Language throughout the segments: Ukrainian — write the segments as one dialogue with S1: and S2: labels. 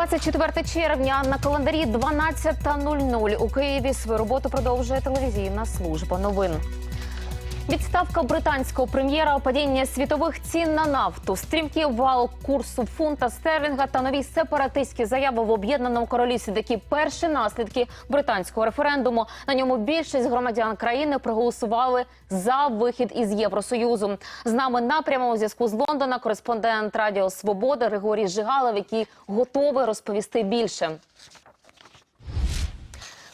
S1: 24 червня на календарі 12.00 у Києві свою роботу продовжує телевізійна служба новин. Відставка британського прем'єра, падіння світових цін на нафту, стрімкий вал курсу фунта стерлінга та нові сепаратистські заяви в об'єднаному королівстві. Такі перші наслідки британського референдуму. На ньому більшість громадян країни проголосували за вихід із Євросоюзу. З нами на прямому зв'язку з Лондона кореспондент Радіо Свобода Григорій Жигалов, який готовий розповісти більше.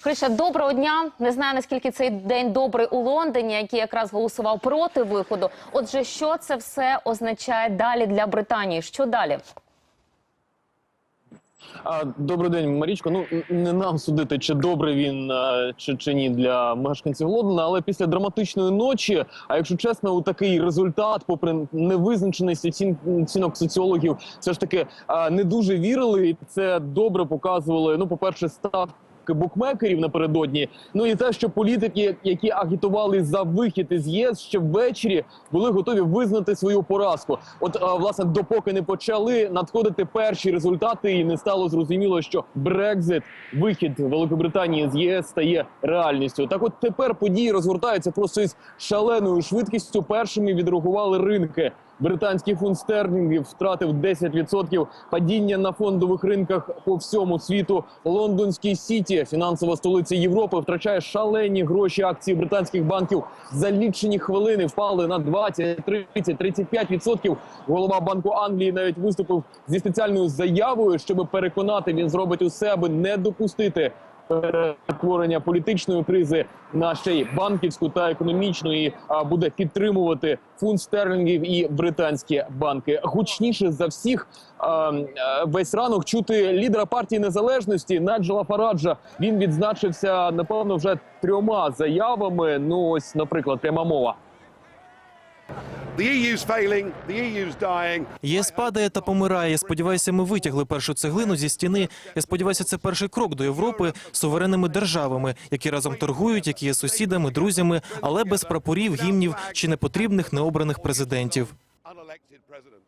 S1: Хриша, доброго дня. Не знаю наскільки цей день добрий у Лондоні, який якраз голосував проти виходу. Отже, що це все означає далі для Британії? Що далі?
S2: Добрий день, Марічко. Ну не нам судити, чи добре він чи, чи ні для мешканців Лондона, але після драматичної ночі, а якщо чесно, у такий результат, попри невизначеність оцін, оцінок соціологів, все ж таки не дуже вірили. Це добре показували. Ну, по перше, ставки букмекерів напередодні. Ну і те, що політики, які агітували за вихід із ЄС, ще ввечері були готові визнати свою поразку. От а, власне, допоки не почали надходити перші результати, і не стало зрозуміло, що Брекзит, вихід Великобританії з єС стає реальністю. Так, от тепер події розгортаються просто із шаленою швидкістю. Першими відреагували ринки. Британський фунт стерлінгів втратив 10%. Падіння на фондових ринках по всьому світу. Лондонський сіті, фінансова столиця Європи, втрачає шалені гроші. Акції британських банків за лічені хвилини впали на 20, 30, 35%. Голова банку Англії навіть виступив зі спеціальною заявою, щоб переконати, він зробить усе, аби не допустити перетворення політичної кризи на ще й банківську та економічну і буде підтримувати фунт стерлінгів і британські банки. Гучніше за всіх весь ранок чути лідера партії незалежності Наджела Фараджа. Він відзначився напевно вже трьома заявами. Ну ось, наприклад, пряма мова.
S3: The EU's failing, the EU's dying.
S4: ЄС падає та помирає. Я сподіваюся, ми витягли першу цеглину зі стіни. Я сподіваюся, це перший крок до Європи з суверенними державами, які разом торгують, які є сусідами, друзями, але без прапорів, гімнів чи непотрібних необраних президентів.
S3: Unelected presidents.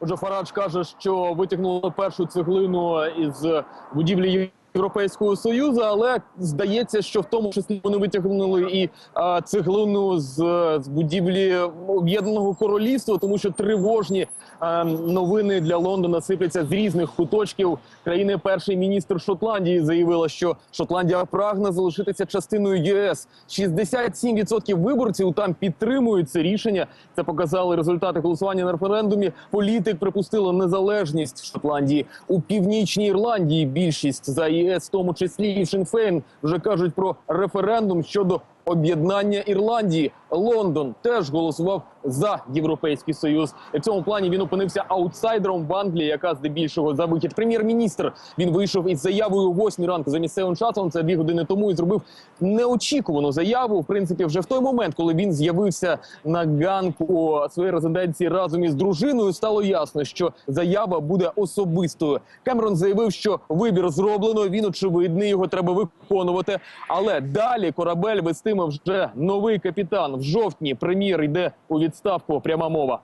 S2: Отже, Фарадж каже, що витягнули першу цеглину із будівлі Європейського союзу, але здається, що в тому числі вони витягнули і а, цеглину з, з будівлі Об'єднаного Королівства, тому що тривожні а, новини для Лондона сипляться з різних куточків. Країни перший міністр Шотландії заявила, що Шотландія прагне залишитися частиною ЄС. 67% виборців там підтримують це рішення. Це показали результати голосування на референдумі. Політик припустила незалежність Шотландії у північній Ірландії. Більшість за ЄС, в тому числі і Шенфейн, вже кажуть про референдум щодо об'єднання Ірландії. Лондон теж голосував за європейський союз. В цьому плані він опинився аутсайдером в Англії, яка здебільшого за вихід. Прем'єр-міністр він вийшов із заявою о 8 ранку за місцевим часом. Це дві години тому і зробив неочікувану заяву. В принципі, вже в той момент, коли він з'явився на ганку своєї резиденції разом із дружиною, стало ясно, що заява буде особистою. Кемерон заявив, що вибір зроблено. Він очевидний, його треба виконувати. Але далі корабель вестиме вже новий капітан. В жовтні прем'єр йде у відставку. Пряма мова.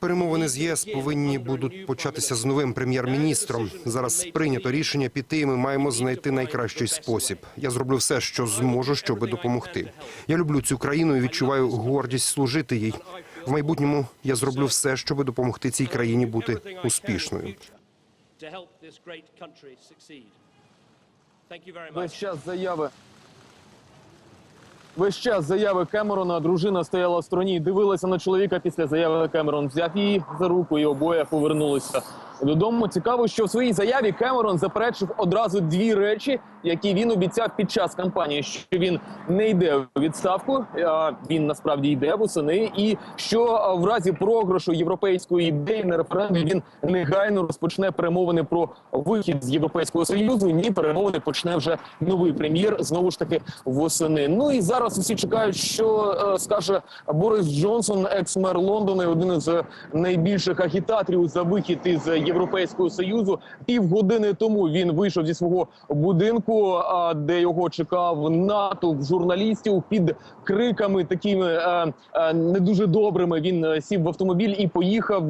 S5: Перемовини з ЄС повинні будуть початися з новим прем'єр-міністром. Зараз прийнято рішення піти. і Ми маємо знайти найкращий спосіб. Я зроблю все, що зможу, щоб допомогти. Я люблю цю країну і відчуваю гордість служити їй. В майбутньому я зроблю все, щоб допомогти цій країні бути успішною.
S2: Весь час заяви. Весь час заяви Кемерона. Дружина стояла в стороні, і дивилася на чоловіка після заяви Кемерон. Взяв її за руку, і обоє повернулися додому. Цікаво, що в своїй заяві Кемерон заперечив одразу дві речі, які він обіцяв під час кампанії: що він не йде у відставку, він насправді йде восени, і що в разі програшу європейської ідеї на референдумі він негайно розпочне перемовини про вихід з європейського союзу. Ні, перемовини почне вже новий прем'єр знову ж таки восени. Ну і зараз усі чекають, що е, скаже Борис Джонсон, екс-мер Лондона, один із е, найбільших агітаторів за вихід із Європейського союзу. Півгодини тому він вийшов зі свого будинку. Будинку, де його чекав натовп журналістів під криками такими е, е, не дуже добрими. Він е, сів в автомобіль і поїхав.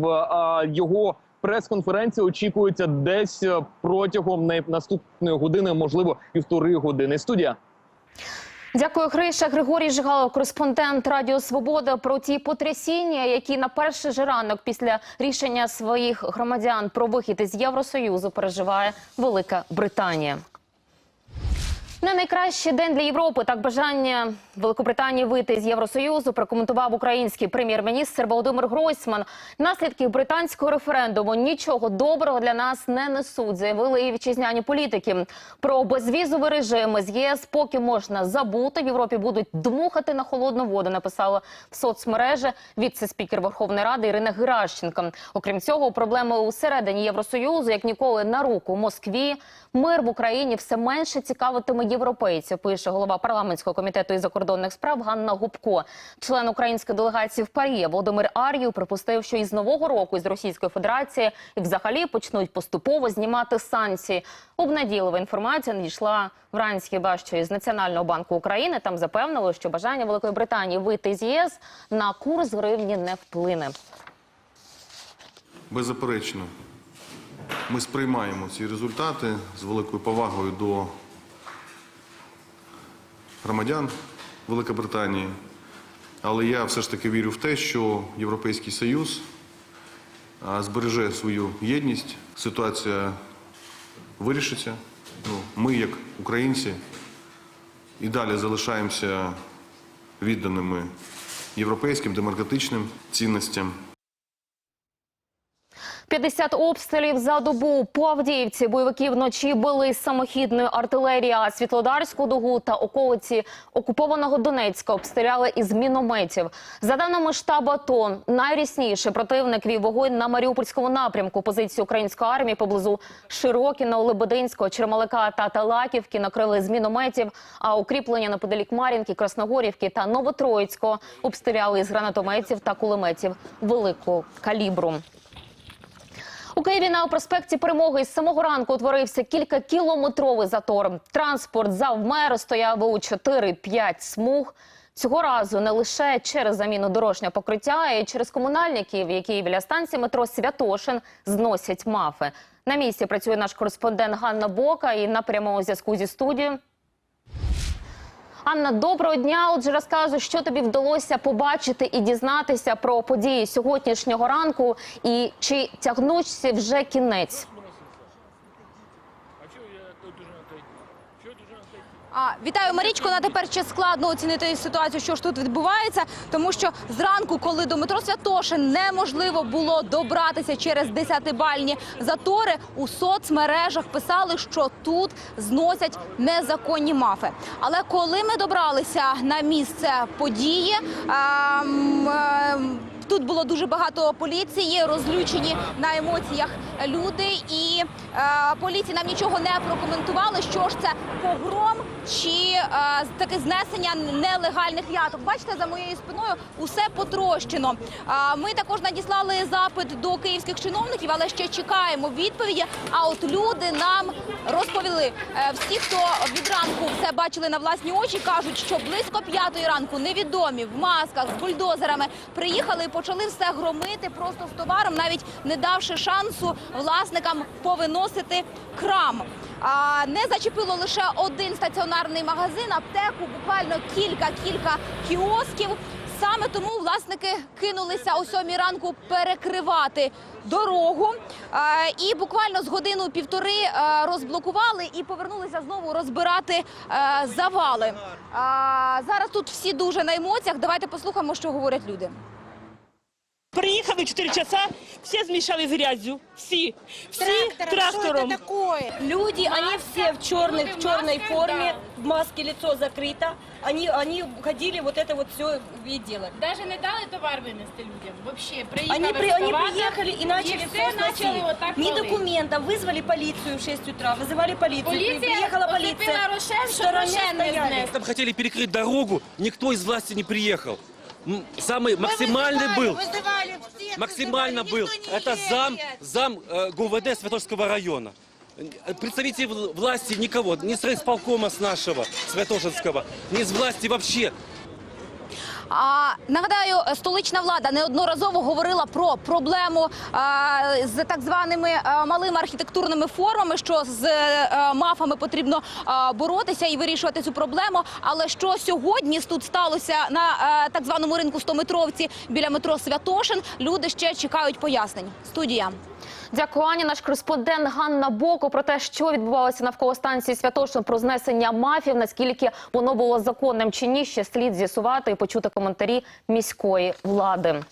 S2: Його прес-конференція очікується десь протягом наступної години, можливо, півтори години. Студія.
S1: Дякую, Хриша. Григорій Жигалов, кореспондент Радіо Свобода про ті потрясіння, які на перший же ранок після рішення своїх громадян про вихід із Євросоюзу переживає Велика Британія. Не найкращий день для Європи. Так бажання Великобританії вийти з Євросоюзу прокоментував український прем'єр-міністр Володимир Гройсман. Наслідки британського референдуму нічого доброго для нас не несуть, заявили і вітчизняні політики. Про безвізовий режим з ЄС поки можна забути. В Європі будуть дмухати на холодну воду. Написала в соцмережі віце-спікер Верховної Ради Ірина Геращенко. Окрім цього, проблеми усередині Євросоюзу, як ніколи, на руку Москві. Мир в Україні все менше цікавитиме європейців. Пише голова парламентського комітету із закордонних справ Ганна Губко. Член української делегації в Парі Володимир Ар'єв припустив, що із нового року із Російської Федерації і взагалі почнуть поступово знімати санкції. Обнадійлива інформація надійшла вранці бащо із Національного банку України. Там запевнили, що бажання Великої Британії вийти з ЄС на курс гривні не вплине.
S6: Беззаперечно, ми сприймаємо ці результати з великою повагою до громадян Великобританії. Але я все ж таки вірю в те, що Європейський Союз збереже свою єдність, ситуація вирішиться. Ну, ми, як українці, і далі залишаємося відданими європейським демократичним цінностям.
S1: 50 обстрілів за добу по Авдіївці. Бойовики вночі били з самохідної артилерії, а Світлодарську дугу та околиці окупованого Донецька обстріляли із мінометів. За даними штабу АТО, найрісніше противник вів вогонь на Маріупольському напрямку. Позиції української армії поблизу Широкіна, Лебединського, Чермалика та Талаківки накрили з мінометів, а укріплення неподалік Мар'їнки, Красногорівки та Новотроїцького обстріляли із гранатометів та кулеметів великого калібру. У Києві на проспекті Перемоги з самого ранку утворився кількакілометровий затор. Транспорт завмер, стояв у 4-5 смуг. Цього разу не лише через заміну дорожнього покриття, а й через комунальників, які біля станції метро Святошин зносять мафи. На місці працює наш кореспондент Ганна Бока і на прямому зв'язку зі студією. Анна, доброго дня. Отже, розказуй, що тобі вдалося побачити і дізнатися про події сьогоднішнього ранку, і чи тягнучся вже кінець?
S7: Вітаю, Марічко. На тепер ще складно оцінити ситуацію, що ж тут відбувається, тому що зранку, коли до метро Святошин неможливо було добратися через десятибальні затори, у соцмережах писали, що тут зносять незаконні мафи. Але коли ми добралися на місце події, ем, ем, Тут було дуже багато поліції, розлючені на емоціях люди, і е, поліція нам нічого не прокоментували. Що ж це погром чи е, таке знесення нелегальних яток? Бачите, за моєю спиною усе потрощено. А ми також надіслали запит до київських чиновників, але ще чекаємо відповіді. А от люди нам розповіли е, всі, хто від ранку все бачили на власні очі, кажуть, що близько п'ятої ранку невідомі в масках з бульдозерами приїхали і почали все громити просто з товаром, навіть не давши шансу власникам повиносити крам. Не зачепило лише один стаціонарний магазин, аптеку, буквально кілька-кілька кіосків. Саме тому власники кинулися о сьомій ранку перекривати дорогу. І буквально з годину-півтори е, розблокували і повернулися знову розбирати е, завали. Зараз тут всі дуже на емоціях. Давайте послухаємо, що говорять люди.
S8: Приїхали 4 часа, всі змішали з грязю. Всі. Всі трактором.
S9: Люди, они все в черной, в черной форме, в маске лицо закрыто. Они, они ходили вот это вот все и делали.
S10: Даже не дали товар винести людям. Вообще приїхали
S9: Они, при, они
S10: екскаватор,
S9: приехали и начали
S10: і
S9: все
S10: все почали
S9: сносить.
S10: отак
S9: Ни
S10: палити.
S9: документов, вызвали полицию в 6 утра, вызывали полицию.
S10: Поліція
S9: приехала
S10: оцепила
S9: полиция.
S10: Рошен,
S9: в
S10: щоб
S9: стороне
S10: Рошен не
S9: стояли.
S10: знес.
S11: Там хотели перекрыть дорогу, никто из власти не приехал. М, Самый максимальный был, максимально был. Это зам, зам э, ГУВД Святошского района. Представители вл- власти никого, ни с исполкома с нашего, Святошинского, ни с власти вообще.
S7: А нагадаю, столична влада неодноразово говорила про проблему а, з так званими а, малими архітектурними формами, що з е, мафами потрібно боротися і вирішувати цю проблему. Але що сьогодні тут сталося на е, так званому ринку 100-метровці біля метро Святошин? Люди ще чекають пояснень. Студія.
S1: Дякую, Ані. Наш кореспондент Ганна Боко про те, що відбувалося навколо станції Святошин про знесення мафів, наскільки воно було законним чи ні, ще слід з'ясувати і почути коментарі міської влади.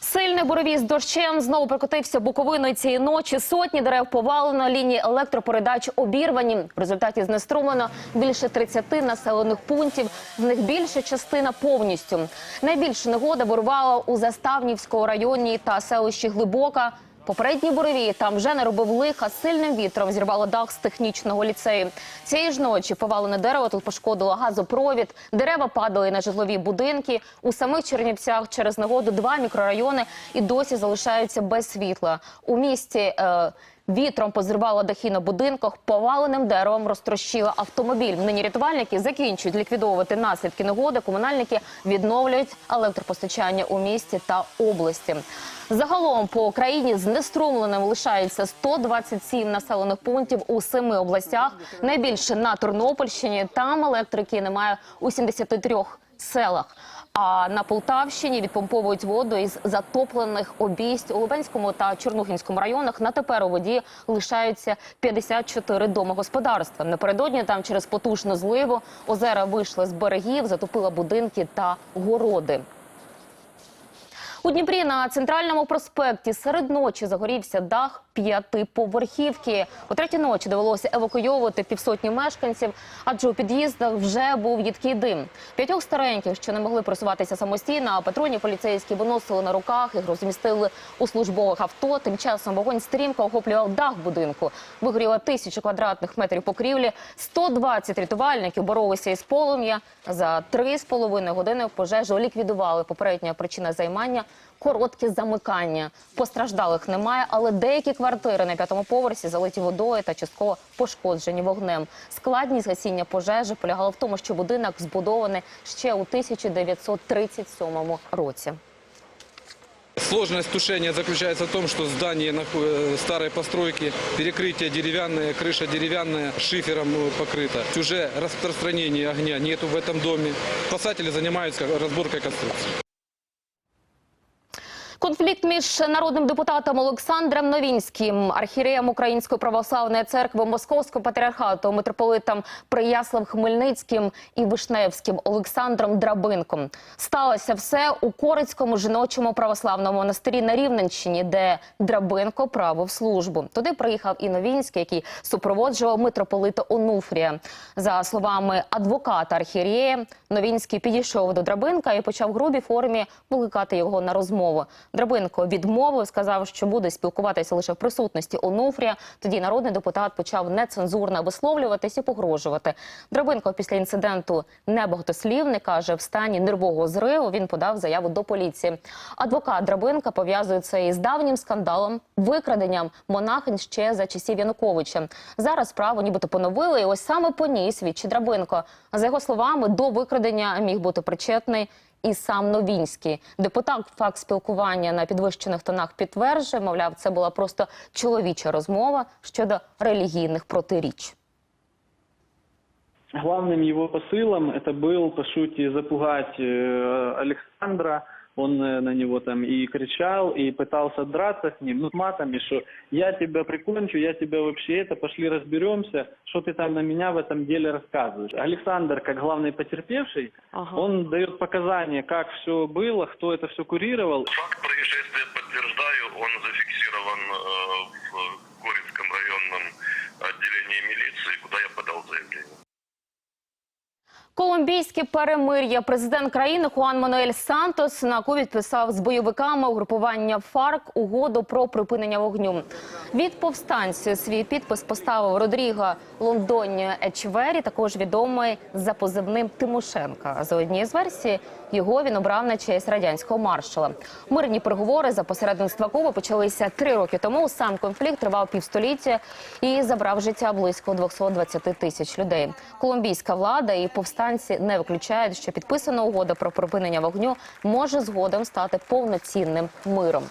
S1: Сильний боровій з дощем знову прокотився Буковиною цієї ночі. Сотні дерев повалено, лінії електропередач обірвані. В результаті знеструмлено більше 30 населених пунктів. З них більша частина повністю. Найбільше негода вирувала у Заставнівському районі та селищі Глибока. Попередній буревій там вже не робив лиха. Сильним вітром зірвало дах з технічного ліцею. Цієї ж ночі повалене дерево тут пошкодило газопровід. Дерева падали на житлові будинки. У самих Чернівцях через негоду два мікрорайони і досі залишаються без світла. У місті е, вітром позривало дахи на будинках, поваленим деревом розтрощило автомобіль. Нині рятувальники закінчують ліквідовувати наслідки негоди. Комунальники відновлюють електропостачання у місті та області. Загалом по Україні знеструмленим лишається 127 населених пунктів у семи областях. Найбільше на Тернопільщині. Там електрики немає у 73 селах. А на Полтавщині відпомповують воду із затоплених обійсть у Лубенському та Чорнухінському районах. На тепер у воді лишаються 54 домогосподарства. Напередодні там через потужну зливу озера вийшли з берегів, затопила будинки та городи. У Дніпрі на центральному проспекті серед ночі загорівся дах п'ятиповерхівки. О третій ночі довелося евакуйовувати півсотні мешканців, адже у під'їздах вже був їдкий дим. П'ятьох стареньких, що не могли просуватися самостійно, а патрульні поліцейські виносили на руках, їх розмістили у службових авто. Тим часом вогонь стрімко охоплював дах будинку. Вигоріло тисячі квадратних метрів покрівлі. 120 рятувальників боролися із полум'я. За три з половиною години пожежу ліквідували. Попередня причина займання коротке замикання. Постраждалих немає, але деякі квартири на п'ятому поверсі залиті водою та частково пошкоджені вогнем. Складність гасіння пожежі полягала в тому, що будинок збудований ще у 1937 році.
S12: Сложность тушения заключается в том, что здание наху- э, старой постройки, перекрытие деревянное, крыша деревянная, шифером э, покрыта. Уже распространения огня нету в этом доме. Спасатели занимаются разборкой конструкции.
S1: Конфлікт між народним депутатом Олександром Новінським, архієреєм Української православної церкви Московського патріархату, митрополитом Прияслав Хмельницьким і Вишневським Олександром Драбинком. Сталося все у Корицькому жіночому православному монастирі на Рівненщині, де Драбинко правив службу. Туди приїхав і Новінський, який супроводжував митрополита Онуфрія. За словами адвоката архієрея, Новінський підійшов до Драбинка і почав в грубій формі викликати його на розмову. Драбинко відмовив, сказав, що буде спілкуватися лише в присутності Онуфрія. Тоді народний депутат почав нецензурно висловлюватись і погрожувати. Драбинко після інциденту небагатослівний, каже, в стані нервового зриву він подав заяву до поліції. Адвокат Драбинка пов'язує це із давнім скандалом, викраденням монахинь ще за часів Януковича. Зараз справу нібито поновили, і ось саме по ній свідчить Драбинко. За його словами, до викрадення міг бути причетний і сам Новінський. Депутат факт спілкування на підвищених тонах підтверджує, мовляв, це була просто чоловіча розмова щодо релігійних протиріч.
S13: Главным его посылом это был, по сути, запугать э, Александра. Он э, на него там и кричал, и пытался драться с ним, ну, с матами, что я тебя прикончу, я тебя вообще это, пошли разберемся, что ты там на меня в этом деле рассказываешь. Александр, как главный потерпевший, он дает показания, как все было, кто это все курировал.
S14: Факт происшествия подтверждаю, он зафиксирован
S1: Колумбійське перемир'я. Президент країни Хуан Мануель Сантос на ку підписав з бойовиками угрупування ФАРК угоду про припинення вогню. Від повстанців свій підпис поставив Родріго Лондоні Ечвері, також відомий за позивним Тимошенка. За однією з версій його він обрав на честь радянського маршала. Мирні переговори за посередництва Куби почалися три роки тому. Сам конфлікт тривав півстоліття і забрав життя близько 220 тисяч людей. Колумбійська влада і повстанці не виключають, що підписана угода про припинення вогню може згодом стати повноцінним миром.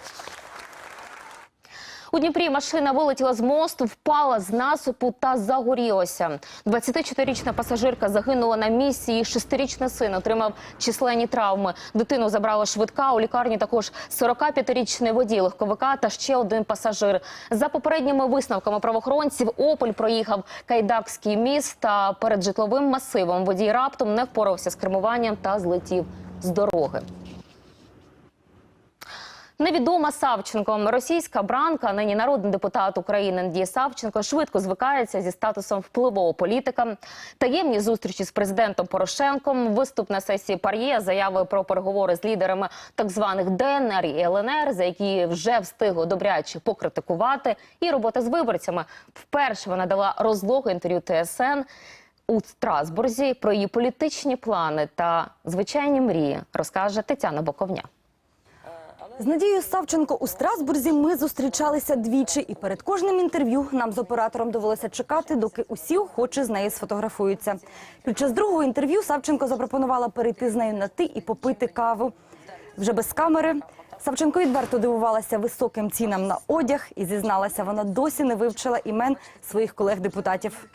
S1: У Дніпрі машина вилетіла з мосту, впала з насипу та загорілася. 24-річна пасажирка загинула на місці. Її шестирічний син отримав численні травми. Дитину забрала швидка. У лікарні також 45-річний водій легковика та ще один пасажир. За попередніми висновками правоохоронців, Опель проїхав Кайдакський міст та перед житловим масивом водій раптом не впорався з кермуванням та злетів з дороги. Невідома Савченко, російська бранка, нині народний депутат України Надія Савченко, швидко звикається зі статусом впливового політика. Таємні зустрічі з президентом Порошенком, виступ на сесії Пар'є, заяви про переговори з лідерами так званих ДНР і ЛНР, за які вже встигли добряче покритикувати, і робота з виборцями. Вперше вона дала розлогу інтерв'ю ТСН. У Страсбурзі про її політичні плани та звичайні мрії розкаже Тетяна Боковня.
S15: З Надією Савченко у Страсбурзі ми зустрічалися двічі, і перед кожним інтерв'ю нам з оператором довелося чекати, доки усі охочі з нею сфотографуються. Під час другого інтерв'ю Савченко запропонувала перейти з нею на ти і попити каву. Вже без камери. Савченко відверто дивувалася високим цінам на одяг і зізналася, вона досі не вивчила імен своїх колег-депутатів.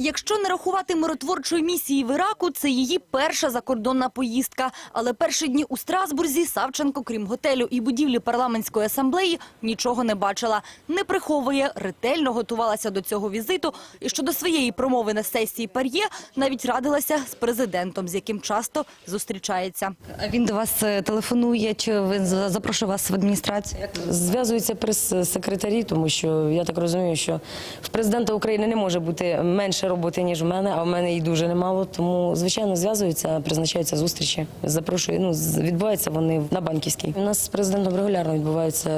S16: Якщо не рахувати миротворчої місії в Іраку, це її перша закордонна поїздка. Але перші дні у Страсбурзі Савченко, крім готелю і будівлі парламентської асамблеї, нічого не бачила. Не приховує, ретельно готувалася до цього візиту. І щодо своєї промови на сесії Пар'є навіть радилася з президентом, з яким часто зустрічається.
S15: Він до вас е, телефонує чи він запрошує вас в адміністрацію?
S17: Зв'язуються прес-секретарі, тому що я так розумію, що в президента України не може бути менше роботи, ніж в мене, а в мене її дуже немало. Тому, звичайно, зв'язуються, призначаються зустрічі. Запрошую, ну, відбуваються вони на банківській. У нас з президентом регулярно відбуваються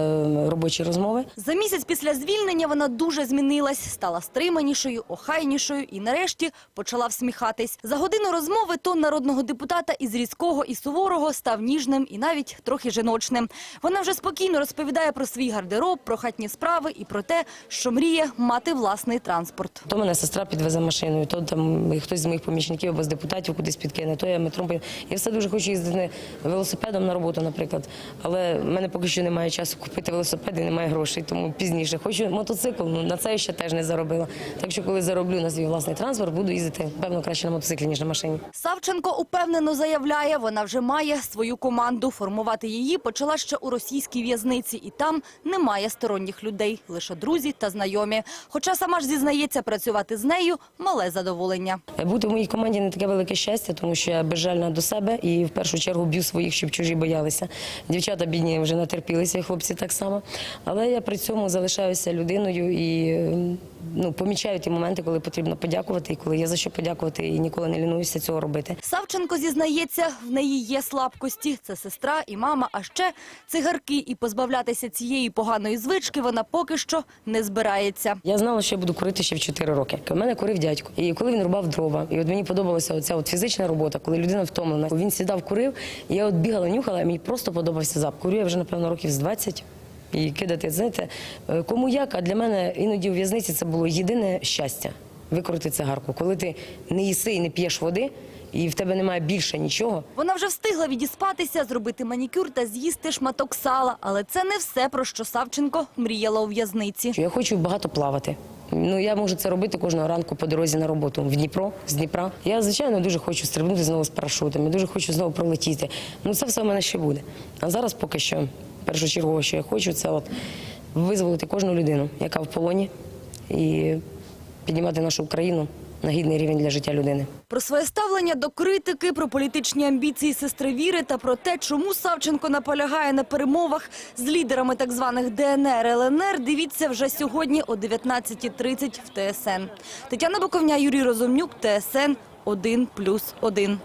S17: робочі розмови.
S16: За місяць після звільнення вона дуже змінилась, стала стриманішою, охайнішою і нарешті почала всміхатись. За годину розмови тон народного депутата із різкого і суворого став ніжним і навіть трохи жіночним. Вона вже спокійно розповідає про свій гардероб, про хатні справи і про те, що мріє мати власний транспорт.
S17: То мене сестра підвезе машиною, то там хтось з моїх помічників або з депутатів кудись підкине, то я метром поїду. Я все дуже хочу їздити велосипедом на роботу, наприклад. Але в мене поки що немає часу купити велосипед і немає грошей, тому пізніше. Хочу мотоцикл, ну на це я ще теж не заробила. Так що, коли зароблю на свій власний транспорт, буду їздити певно краще на мотоциклі, ніж на машині.
S16: Савченко упевнено заявляє, вона вже має свою команду. Формувати її почала ще у російській в'язниці, і там немає сторонніх людей, лише друзі та знайомі. Хоча сама ж зізнається, працювати з нею мале задоволення.
S17: Бути в моїй команді не таке велике щастя, тому що я безжальна до себе і в першу чергу б'ю своїх, щоб чужі боялися. Дівчата бідні вже натерпілися, хлопці так само. Але я при цьому залишаюся людиною і ну, помічаю ті моменти, коли потрібно подякувати, і коли є за що подякувати, і ніколи не лінуюся цього робити.
S16: Савченко зізнається, в неї є слабкості. Це сестра і мама, а ще цигарки. І позбавлятися цієї поганої звички вона поки що не збирається.
S17: Я знала, що я буду курити ще в 4 роки. У мене курив дядько. І коли він рубав дрова, і от мені подобалася оця от фізична робота, коли людина втомлена. Він сідав, курив, і я от бігала, нюхала, і мені просто подобався запах. Курю я вже, напевно, років з 20. І кидати, знаєте, е, кому як, а для мене іноді у в'язниці це було єдине щастя викорити цигарку. Коли ти не їси і не п'єш води, і в тебе немає більше нічого,
S16: Вона вже встигла відіспатися, зробити манікюр та з'їсти шматок сала. Але це не все, про що Савченко мріяла у в'язниці.
S17: я хочу багато плавати. Ну я можу це робити кожного ранку по дорозі на роботу в Дніпро, з Дніпра. Я звичайно дуже хочу стрибнути знову з парашутом, я дуже хочу знову пролетіти. Ну це все в мене ще буде. А зараз поки що першочергово, що я хочу, це от визволити кожну людину, яка в полоні, і піднімати нашу Україну на гідний рівень для життя людини.
S16: Про своє ставлення до критики, про політичні амбіції сестри Віри та про те, чому Савченко наполягає на перемовах з лідерами так званих ДНР ЛНР, дивіться вже сьогодні о 19.30 в ТСН. Тетяна Боковня, Юрій Розумнюк, ТСН 1+,1.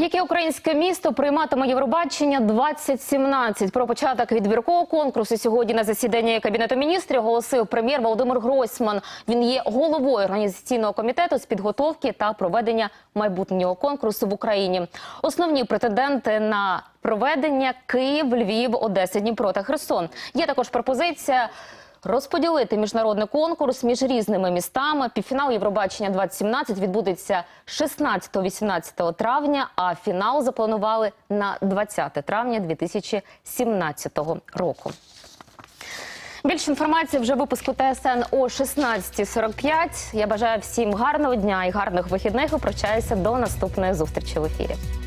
S1: Яке українське місто прийматиме Євробачення 2017? Про початок відбіркового конкурсу сьогодні на засіданні кабінету міністрів оголосив прем'єр Володимир Гройсман. Він є головою організаційного комітету з підготовки та проведення майбутнього конкурсу в Україні. Основні претенденти на проведення Київ, Львів, Одеса, Дніпро та Херсон. Є також пропозиція. Розподілити міжнародний конкурс між різними містами. Півфінал Євробачення 2017 відбудеться 16-18 травня, а фінал запланували на 20 травня 2017 року. Більше інформації вже випуску ТСН о 16.45. Я бажаю всім гарного дня і гарних вихідних. І до наступної зустрічі в ефірі.